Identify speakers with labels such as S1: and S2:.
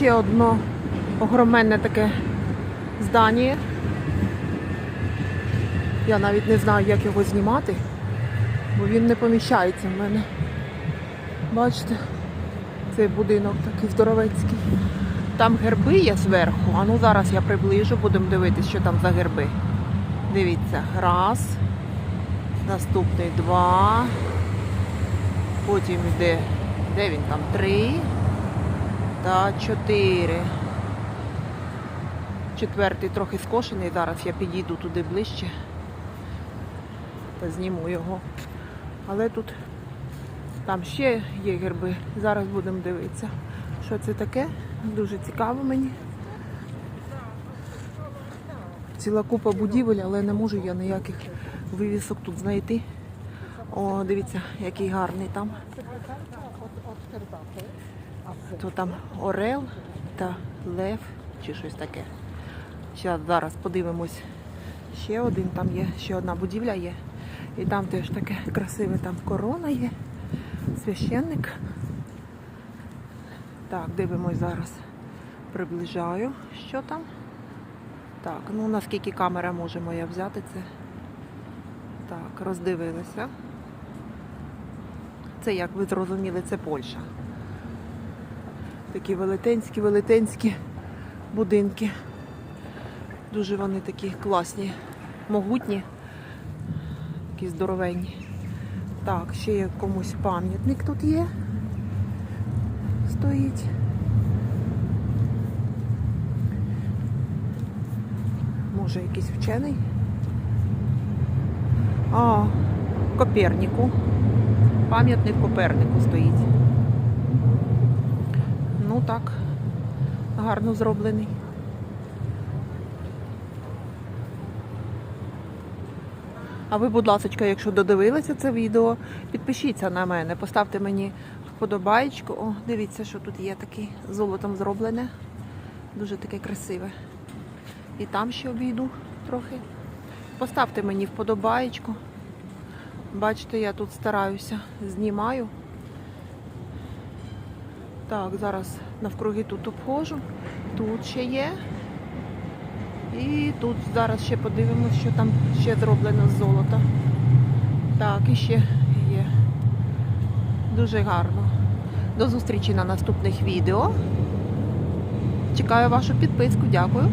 S1: ще одно огроменне таке здання. Я навіть не знаю, як його знімати, бо він не поміщається в мене. Бачите, цей будинок такий здоровецький. Там герби є зверху, а ну зараз я приближу, будемо дивитися, що там за герби. Дивіться, раз, наступний два, потім йде, де він там, три та чотири. Четвертий трохи скошений, зараз я підійду туди ближче та зніму його. Але тут там ще є герби. Зараз будемо дивитися, що це таке. Дуже цікаво мені. Ціла купа будівель, але не можу я ніяких вивісок тут знайти. О, дивіться, який гарний там. То там Орел та Лев чи щось таке. Зараз, зараз подивимось. Ще один там є, ще одна будівля є. І там теж таке красиве там корона є. Священник. Так, дивимось зараз. Приближаю, що там. Так, ну наскільки камера може моя взяти це. Так, роздивилися. Це, як ви зрозуміли, це Польща. Такі велетенські, велетенські будинки. Дуже вони такі класні, могутні, такі здоровенні. Так, ще є комусь пам'ятник тут є. Стоїть. Може якийсь вчений? А, Коперніку. Пам'ятник Копернику стоїть. Ну так, гарно зроблений. А ви, будь ласка, якщо додивилися це відео, підпишіться на мене, поставте мені вподобаєчку. О, дивіться, що тут є таке золотом зроблене. Дуже таке красиве. І там ще обійду трохи. Поставте мені вподобаєчку. Бачите, я тут стараюся, знімаю. Так, зараз навкруги тут обходжу. Тут ще є. І тут зараз ще подивимося, що там ще зроблено з золота. Так, і ще є. Дуже гарно. До зустрічі на наступних відео. Чекаю вашу підписку. Дякую.